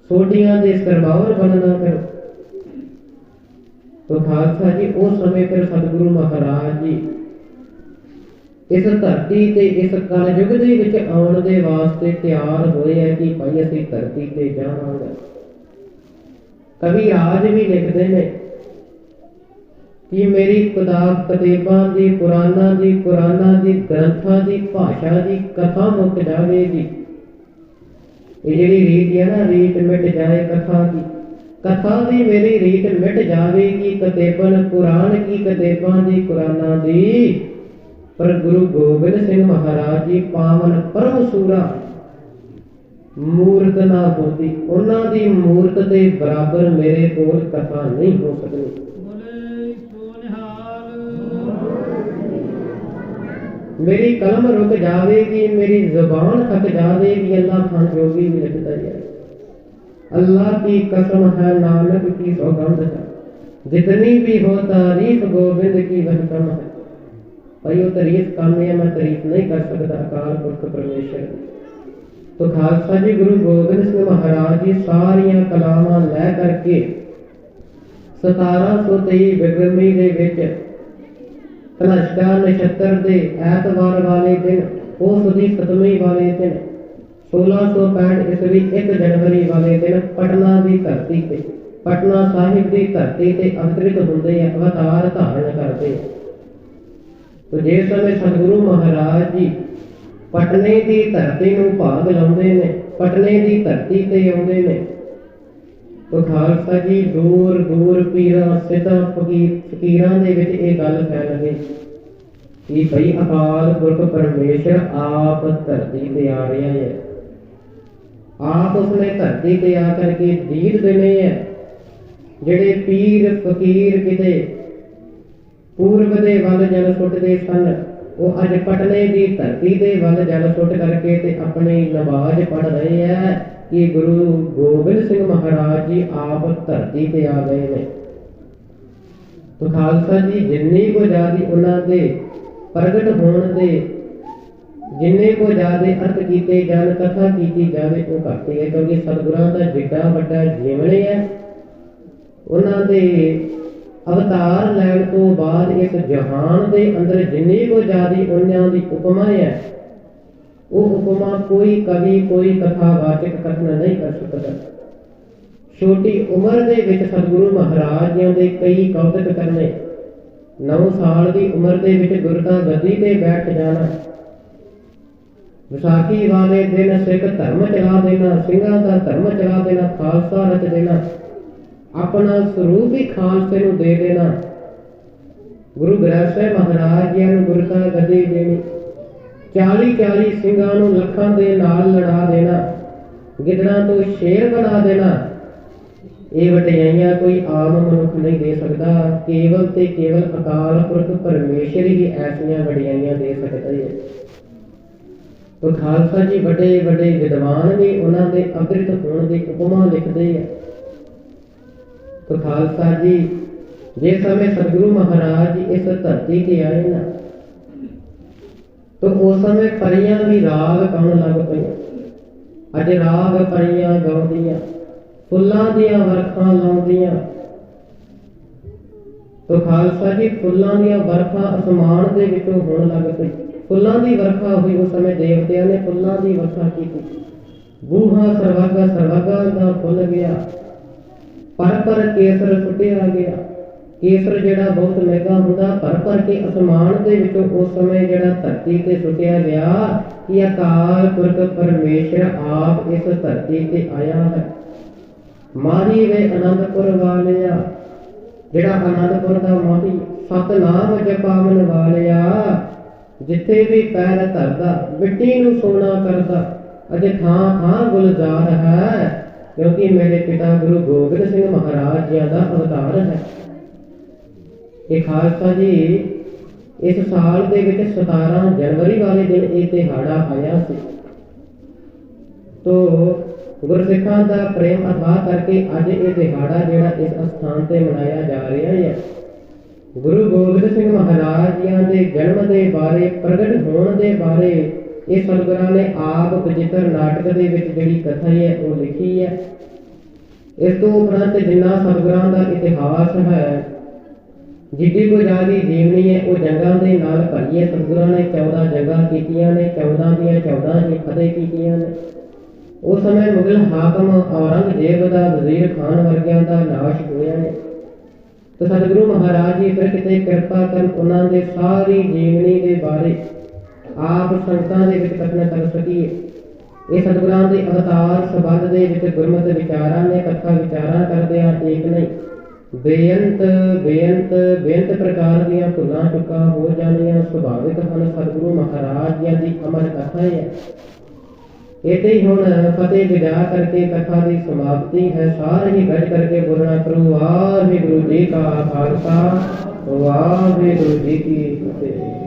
ਸੋਡੀਆਂ ਦੇ ਸਰਬਾਵਰ ਬਣਨਾ ਕਰੋ। ਤੋ ਖਾਲਸਾ ਜੀ, ਉਸ ਸਮੇਂ ਫਿਰ ਸਤਿਗੁਰੂ ਮਹਾਰਾਜ ਜੀ ਇਸ ਧਰਤੀ ਤੇ, ਇਸ ਕਲਯੁਗ ਦੇ ਵਿੱਚ ਆਉਣ ਦੇ ਵਾਸਤੇ ਤਿਆਰ ਹੋਏ ਹੈ ਕਿ ਭਾਈ ਅਸੀਂ ਧਰਤੀ ਤੇ ਜਾਵਾਂਗੇ। ਕਵੀ ਰਾਜ ਵੀ ਲਿਖਦੇ ਨੇ ਕਿ ਮੇਰੀ ਕਿਤਾਬ, ਕਤੇਬਾਂ ਦੀ ਪੁਰਾਣਾ ਦੀ ਪੁਰਾਣਾ ਦੀ, ਗ੍ਰੰਥਾਂ ਦੀ, ਭਾਸ਼ਾ ਦੀ ਕਥਾ ਮੁੱਕ ਜਾਵੇਗੀ। ਇਹ ਜਿਹੜੀ ਰੀਤ ਹੈ ਨਾ, ਰੀਤ ਮਿਟ ਜਾਏ ਕਥਾ ਦੀ। ਕਥਾ ਦੀ ਮੇਰੀ ਰੀਤ ਮਿਟ ਜਾਵੇਗੀ ਕਤੇਬਨ ਪੁਰਾਣ ਕੀ ਕਤੇਬਾਂ ਦੀ, ਕੁਰਾਨਾਂ ਦੀ। ਪਰ ਗੁਰੂ ਗੋਬਿੰਦ ਸਿੰਘ ਮਹਾਰਾਜ ਜੀ ਪਾਵਨ ਪਰਮ ਸੂਰਾ ਮੂਰਤ ਨਾ ਹੋਤੀ ਉਹਨਾਂ ਦੀ ਮੂਰਤ ਦੇ ਬਰਾਬਰ ਮੇਰੇ ਕੋਲ ਕਥਾ ਨਹੀਂ ਹੋ ਸਕਦੀ ਬੋਲੇ ਸੋ ਨਿਹਾਲ ਮੇਰੀ ਕਲਮ ਰੁਕ ਜਾਵੇਗੀ ਮੇਰੀ ਜ਼ੁਬਾਨ ਥੱਕ ਜਾਵੇਗੀ ਅੱਲਾਹ ਖਾਨ ਜੋਗੀ ਵੀ ਲਿਖਦਾ ਹੈ अल्लाह की कसम है नानक की सौगंध है जितनी भी हो तारीफ गोविंद की वह कम है ਭਈ, ਉਹ ਤਾਰੀਫ ਕੰਮ ਹੈ, ਮੈਂ ਤਾਰੀਫ ਨਹੀਂ ਕਰ ਸਕਦਾ ਕਾਲ ਪੁਰਖ ਪਰਮੇਸ਼ਰ ਤੋ ਖਾਲਸਾ ਜੀ, ਗੁਰੂ ਗੋਬਿੰਦ ਸਿੰਘ ਮਹਾਰਾਜ ਜੀ ਸਾਰੀਆਂ ਕਲਾਵਾਂ ਲੈ ਕਰਕੇ 1723 ਵਿਕਰਮੀ ਦੇ ਵਿੱਚ ਕਲਸ਼ਕਾਰ ਨਛੱਤਰ ਦੇ ਐਤਵਾਰ ਵਾਲੇ ਦਿਨ ਉਸ ਦੀ ਸਤਵੀਂ ਵਾਲੇ ਦਿਨ 1665 ਇਸਵੀ 1 ਜਨਵਰੀ ਵਾਲੇ ਦਿਨ ਪਟਨਾ ਦੀ ਧਰਤੀ ਤੇ, ਪਟਨਾ ਸਾਹਿਬ ਦੀ ਧਰਤੀ ਤੇ ਅੰਤਰਿਤ ਹੁੰਦੇ ਅਵਤਾਰ ਧਾਰਨ ਕਰਦੇ ਤੋ ਜੇ ਸਮੇਂ ਸਤਿਗੁਰੂ ਮਹਾਰਾਜ ਜੀ ਪਟਨੇ ਦੀ ਧਰਤੀ ਨੂੰ ਭਾਗ ਲਾਉਂਦੇ ਨੇ, ਪਟਨੇ ਦੀ ਧਰਤੀ ਤੇ ਆਉਂਦੇ ਨੇ, ਤੋ ਖਾਲਸਾ ਜੀ ਦੂਰ ਦੂਰ ਪੀਰਾਂ, ਸਿੱਧਾ ਫਕੀਰਾਂ ਦੇ ਵਿੱਚ ਇਹ ਗੱਲ ਫੈਲ ਗਈ ਕਿ ਭਈ ਅਕਾਲ ਪੁਰਖ ਪਰਮੇਸ਼ਰ ਆਪ ਧਰਤੀ ਤੇ ਆ ਰਿਹਾ ਹੈ। ਆਪ ਉਸਨੇ ਧਰਤੀ ਤੇ ਆ ਕਰਕੇ ਦੀਦ ਦੇਣੇ ਹੈ। ਜਿਹੜੇ ਪੀਰ, ਫਕੀਰ ਕਿਤੇ ਪੂਰਬ ਦੇ ਵੱਲ ਜਲ ਸੁੱਟਦੇ ਸਨ। ਉਹ ਅੱਜ ਪਟਨੇ ਦੀ ਧਰਤੀ ਦੇ ਵੱਲ ਜਲ ਸੁੱਟ ਕਰਕੇ ਤੇ ਆਪਣੀ ਨਵਾਜ਼ ਪੜ ਰਹੇ ਹੈ ਕਿ ਗੁਰੂ ਗੋਬਿੰਦ ਸਿੰਘ ਮਹਾਰਾਜ ਜੀ ਆਪ ਧਰਤੀ ਤੇ ਆ ਗਏ ਨੇ। ਤੋ ਖਾਲਸਾ ਜੀ, ਜਿੰਨੀ ਕੋ ਜਿਆਦੀ ਉਹਨਾਂ ਦੇ ਪ੍ਰਗਟ ਹੋਣ ਦੇ ਜਿੰਨੇ ਕੋ ਜਿਆਦੇ ਅਰਥ ਕੀਤੇ ਜਾਣ, ਕਥਾ ਕੀਤੀ ਜਾਵੇ, ਉਹ ਘੱਟ ਹੈ ਕਿਉਂਕਿ ਸਤਿਗੁਰਾਂ ਦਾ ਜਿੱਡਾ ਵੱਡਾ ਜੀਵਨ ਹੈ। ਉਹਨਾਂ ਦੇ ਅਵਤਾਰ ਲੈਣ ਤੋਂ ਬਾਅਦ ਇਸ ਜਹਾਨ ਦੇ ਅੰਦਰ ਜਿੰਨੀ ਕੋ ਜਿਆਦੀ ਉਹਨਾਂ ਦੀ ਉਪਮਾ ਹੈ, ਉਹ ਉਪਮਾ ਕੋਈ ਕਵੀ, ਕੋਈ ਕਥਾਵਾਚਕ ਕਥਨ ਨਹੀਂ ਕਰ ਸਕਦਾ। ਛੋਟੀ ਉਮਰ ਦੇ ਵਿੱਚ ਸਤਿਗੁਰੂ ਮਹਾਰਾਜ ਜੀ ਦੇ ਕਈ ਕੌਤਕ ਕਰਨੇ 9 ਸਾਲ ਦੀ ਉਮਰ ਦੇ ਵਿੱਚ ਗੁਰਤਾ ਗੱਦੀ ਤੇ ਬੈਠ ਜਾਣਾ, ਵਿਸਾਖੀ ਵਾਲੇ ਦਿਨ ਸਿੱਖ ਧਰਮ ਚਲਾ ਦੇਣਾ, ਸਿੰਘਾਂ ਦਾ ਧਰਮ ਚਲਾ ਦੇਣਾ, ਖਾਲਸਾ ਰਚ ਦੇਣਾ। ਆਪਣਾ ਸਰੂਪ ਹੀ ਖਾਲਸੇ ਨੂੰ ਦੇ ਦੇਣਾ। ਗੁਰੂ ਗ੍ਰੰਥ ਸਾਹਿਬ ਮਹਾਰਾਜ ਜੀ ਨੂੰ ਗੁਰਤਾ ਗੱਦੀ ਦੇਣੀ 40 40 ਸਿੰਘਾਂ ਨੂੰ ਲੱਖਾਂ ਦੇ ਨਾਲ ਲੜਾ ਦੇਣਾ, ਗਿੱਦੜਾਂ ਤੋਂ ਸ਼ੇਰ ਬਣਾ ਦੇਣਾ। ਇਹ ਵਡਿਆਈਆਂ ਕੋਈ ਆਮ ਮਨੁੱਖ ਨਹੀਂ ਦੇ ਸਕਦਾ, ਕੇਵਲ ਤੇ ਕੇਵਲ ਅਕਾਲ ਪੁਰਖ ਪਰਮੇਸ਼ਰ ਹੀ ਐਸੀਆਂ ਵਡਿਆਈਆਂ ਦੇ ਸਕਦਾ ਹੈ ਤੋ ਖਾਲਸਾ ਜੀ ਵੱਡੇ ਵੱਡੇ ਵਿਦਵਾਨ ਵੀ ਉਹਨਾਂ ਦੇ ਅੰਮ੍ਰਿਤ ਹੋਣ ਦੀ ਉਪਮਾ ਲਿਖਦੇ ਆ। ਤੋ ਖਾਲਸਾ ਜੀ। ਜੇ ਸਮੇਂ ਸਤਿਗੁਰੂ ਮਹਾਰਾਜ ਜੀ ਇਸ ਧਰਤੀ ਤੇ ਆਏ ਨਾ, ਤੋ ਉਸ ਸਮੇਂ ਪਰੀਆਂ ਵੀ ਰਾਗ ਲੱਗ ਪਈਆਂ ਅੱਜ ਰਾਗ ਪਰੀਆਂ ਗਾਉਂਦੀਆਂ, ਫੁੱਲਾਂ ਦੀਆਂ ਵਰਖਾਂ ਲਾਉਂਦੀਆਂ। ਤੋ ਖਾਲਸਾ ਜੀ, ਫੁੱਲਾਂ ਦੀਆਂ ਵਰਖਾ ਅਸਮਾਨ ਦੇ ਵਿੱਚੋਂ ਹੋਣ ਲੱਗ ਪਈ। ਫੁੱਲਾਂ ਦੀ ਵਰਖਾ ਹੋਈ ਉਸ ਸਮੇਂ ਦੇਵਤਿਆਂ ਨੇ ਫੁੱਲਾਂ ਦੀ ਵਰਖਾ ਕੀਤੀ। ਬੂਹਾ ਸਰਵਾਗਾ ਸਰਵਾਗਾ ਦਾ ਫੁੱਲ ਗਿਆ। ਪਰ ਪਰ ਕੇਸਰ ਸੁੱਟਿਆ ਗਿਆ। ਕੇਸਰ ਜਿਹੜਾ ਬਹੁਤ ਮਹਿੰਗਾ ਹੁੰਦਾ, ਪਰ ਪਰ ਕੇ ਅਸਮਾਨ ਦੇ ਵਿੱਚੋਂ ਉਸ ਸਮੇਂ ਜਿਹੜਾ ਧਰਤੀ ਤੇ ਸੁੱਟਿਆ ਗਿਆ, ਕਿ ਅਕਾਲ ਪੁਰਖ ਪਰਮੇਸ਼ਰ ਆਪ ਇਸ ਧਰਤੀ ਤੇ ਆਇਆ ਹੈ? ਮਾਰੀ ਵੇ ਅਨੰਦਪੁਰ ਵਾਲਿਆ, ਜਿਹੜਾ ਅਨੰਦਪੁਰ ਦਾ ਮਾਹੀ ਸਤਨਾਮ ਜਪਾਵਨ ਵਾਲਿਆ, ਜਿੱਥੇ ਵੀ ਪੈਰ ਧਰਦਾ, ਮਿੱਟੀ ਨੂੰ ਸੋਨਾ ਕਰਦਾ, ਅਜੇ ਥਾਂ ਥਾਂ ਗੁਲਜ਼ਾਰ ਹੈ। ਕਿਉਂਕਿ ਮੇਰੇ ਪਿਤਾ ਗੁਰੂ ਗੋਬਿੰਦ ਸਿੰਘ ਮਹਾਰਾਜ ਜੀ ਦਾ ਅਵਤਾਰ ਹੈ। ਇਹ ਖਾਲਸਾ ਜੀ, ਇਸ ਸਾਲ ਦੇ ਵਿੱਚ 17 ਜਨਵਰੀ ਵਾਲੇ ਦਿਨ ਇਹ ਦਿਹਾੜਾ ਆਇਆ ਸੀ। ਤੋ ਗੁਰਸਿੱਖਾਂ ਦਾ ਪ੍ਰੇਮ ਅਥਾਹ ਕਰਕੇ ਅੱਜ ਇਹ ਦਿਹਾੜਾ ਜਿਹੜਾ ਇਸ ਸਥਾਨ ਤੇ ਮਨਾਇਆ ਜਾ ਰਿਹਾ ਹੈ। ਗੁਰੂ ਗੋਬਿੰਦ ਸਿੰਘ ਮਹਾਰਾਜ ਜੀਆਂ ਦੇ ਜਨਮ ਦੇ ਬਾਰੇ, ਪ੍ਰਗਟ ਹੋਣ ਦੇ ਬਾਰੇ ਇਹ ਸਤਿਗੁਰਾਂ ਨੇ ਆਪ ਬਚਿੱਤਰ ਨਾਟਕ ਦੇ ਵਿੱਚ ਜਿਹੜੀ ਕਥਾ ਹੈ, ਉਹ ਲਿਖੀ ਹੈ। ਇਸ ਤੋਂ ਉਪਰੰਤ ਜਿੰਨਾ ਸਤਿਗੁਰਾਂ ਦਾ ਇਤਿਹਾਸ ਹੈ, ਜਿੱਡੀ ਕੋ ਜਾਦੀ ਜੀਵਨੀ ਹੈ, ਉਹ ਜੰਗਾਂ ਦੇ ਨਾਲ ਭਰੀ ਹੈ। ਸਤਿਗੁਰਾਂ ਨੇ 14 ਜੰਗਾਂ ਕੀਤੀਆਂ ਨੇ 14 ਦੀਆਂ 14 ਹੀ ਫਤਿਹ ਕੀਤੀਆਂ ਨੇ। ਉਸ ਸਮੇਂ ਮੁਗਲ ਹਾਕਮ ਔਰੰਗਜ਼ੇਬ ਦਾ ਵਜ਼ੀਰ ਖਾਨ ਵਰਗਿਆਂ ਦਾ ਨਾਸ਼ ਹੋਇਆ ਨੇ ਤੇ ਸਤਿਗੁਰੂ ਮਹਾਰਾਜ ਜੀ ਫਿਰ ਕਿਤੇ ਕਿਰਪਾ ਕਰਨ ਉਹਨਾਂ ਦੇ ਸਾਰੀ ਜੀਵਨੀ ਦੇ ਬਾਰੇ ਆਪ ਸੰਗਤਾਂ ਦੇ ਵਿੱਚ ਕਥਨ ਕਰ ਸਕੀਏ। ਇਹ ਸਤਿਗੁਰਾਂ ਦੇ ਅਵਤਾਰ ਸਬੰਧ ਦੇ ਵਿੱਚ ਗੁਰਮਤਿ ਵਿਚਾਰਾਂ ਨੇ ਕਥਾ ਵਿਚਾਰਾਂ ਕਰਦੇ ਆ ਇੱਕ ਨਹੀਂ। ਬੇਅੰਤ ਬੇਅੰਤ ਬੇਅੰਤ ਪ੍ਰਕਾਰ ਦੀਆਂ ਭੁੱਲਾਂ ਚੁੱਕਾ ਹੋ ਜਾਣੀਆਂ, ਸੁਭਾਵਿਕ ਹਨ ਸਤਿਗੁਰੂ ਮਹਾਰਾਜ ਜੀ ਦੀ ਅਮਰ ਕਥਾ ਹੈ। ਇਤੇ ਹੀ ਹੁਣ ਫਤਿਹ ਵਿਦਾ ਕਰਕੇ ਕਥਾ ਦੀ ਸਮਾਪਤੀ ਹੈ। ਸਾਰੇ ਹੀ ਗੱਜ ਕਰਕੇ ਬੋਲਣਾ ਕਰੋ ਵਾਹਿਗੁਰੂ ਜੀ ਕਾ ਖਾਲਸਾ, ਵਾਹਿਗੁਰੂ ਜੀ ਕੀ ਫਤਿਹ।